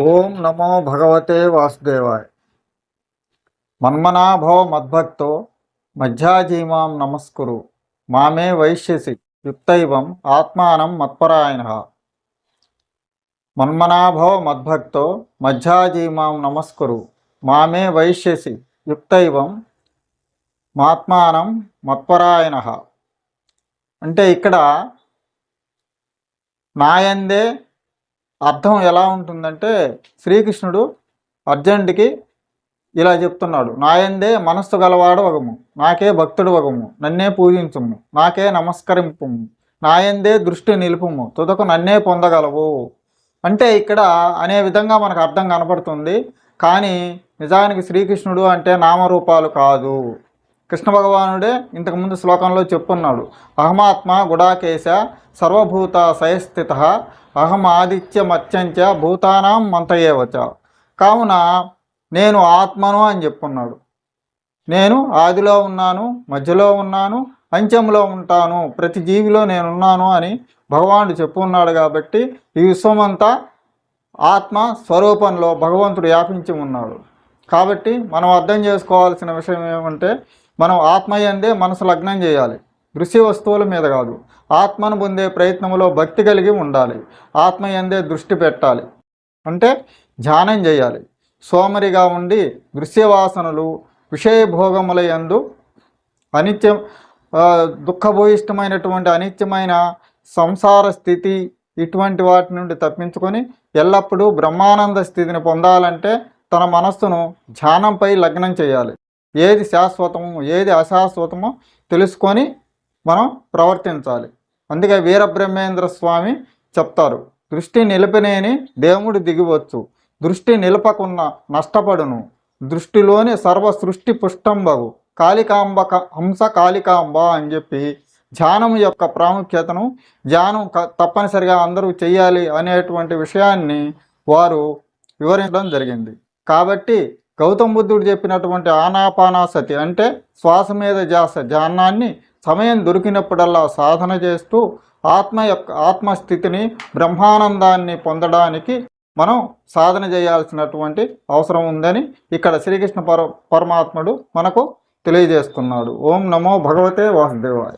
ఓం నమో భగవతే వాసుదేవాయ. మన్మనాభవ మద్భక్తో మధ్యాజీమాం నమస్కురు. మామే వైశ్యసి యుక్తైవం ఆత్మానం మత్పరాయణ. మన్మనాభవ మద్భక్తో మధ్యాజీమాం నమస్కురు. మామే వైశ్యసి యుక్తైవం మాత్మానం మత్పరాయణ. అంటే ఇక్కడ నాయందే అర్థం ఎలా ఉంటుందంటే శ్రీకృష్ణుడు అర్జునుడికి ఇలా చెప్తున్నాడు నాయందే మనస్సు గలవాడు వగము నాకే భక్తుడు వగము నన్నే పూజించుము నాకే నమస్కరింపుము నాయందే దృష్టి నిలుపుము తుదకు నన్నే పొందగలవు. అంటే ఇక్కడ అనే విధంగా మనకు అర్థం కనపడుతుంది కానీ నిజానికి శ్రీకృష్ణుడు అంటే నామరూపాలు కాదు. కృష్ణ భగవానుడే ఇంతకుముందు శ్లోకంలో చెప్పున్నాడు. అహమాత్మ గుడాకేశ సర్వభూత సయస్థిత అహం ఆదిత్యమత్యంచ భూతానాం మంతయేవచ కావున నేను ఆత్మను అని చెప్పున్నాడు. నేను ఆదిలో ఉన్నాను మధ్యలో ఉన్నాను అంత్యంలో ఉంటాను ప్రతి జీవిలో నేనున్నాను అని భగవానుడు చెప్పున్నాడు కాబట్టి ఈ విశ్వమంతా ఆత్మ స్వరూపంలో భగవంతుడు వ్యాపించి ఉన్నాడు. కాబట్టి మనం అర్థం చేసుకోవాల్సిన విషయం ఏమంటే మనం ఆత్మయందే మనసు లగ్నం చేయాలి. దృశ్య వస్తువుల మీద కాదు. ఆత్మను పొందే ప్రయత్నంలో భక్తి కలిగి ఉండాలి. ఆత్మయందే దృష్టి పెట్టాలి. అంటే ధ్యానం చేయాలి. సోమరిగా ఉండి దృశ్యవాసనలు విషయభోగముల యందు అనిత్యం దుఃఖభూయిష్టమైనటువంటి అనిత్యమైన సంసార స్థితి ఇటువంటి వాటి నుండి తప్పించుకొని ఎల్లప్పుడూ బ్రహ్మానంద స్థితిని పొందాలంటే తన మనస్సును ధ్యానంపై లగ్నం చేయాలి. ఏది శాశ్వతమో ఏది అశాశ్వతమో తెలుసుకొని మనం ప్రవర్తించాలి. అందుకే వీరబ్రహ్మేంద్ర స్వామి చెప్తారు దృష్టి నిలిపినేని దేవుడు దిగివచ్చు. దృష్టి నిలపకున్న నష్టపడును. దృష్టిలోని సర్వ సృష్టి పుష్టంబగు. కాళికాంబ క- హంస కాళికాంబ అని చెప్పి ధ్యానం యొక్క ప్రాముఖ్యతను ధ్యానం తప్పనిసరిగా అందరూ చేయాలి అనేటువంటి విషయాన్ని వారు వివరించడం జరిగింది. కాబట్టి గౌతమ బుద్ధుడు చెప్పినటువంటి ఆనాపానాసతి అంటే శ్వాస మీద జాస ధ్యానాన్ని సమయం దొరికినప్పుడల్లా సాధన చేస్తూ ఆత్మ యొక్క ఆత్మస్థితిని బ్రహ్మానందాన్ని పొందడానికి మనం సాధన చేయాల్సినటువంటి అవసరం ఉందని ఇక్కడ శ్రీకృష్ణ పర పరమాత్ముడు మనకు తెలియజేస్తున్నాడు. ఓం నమో భగవతే వాసుదేవాయ.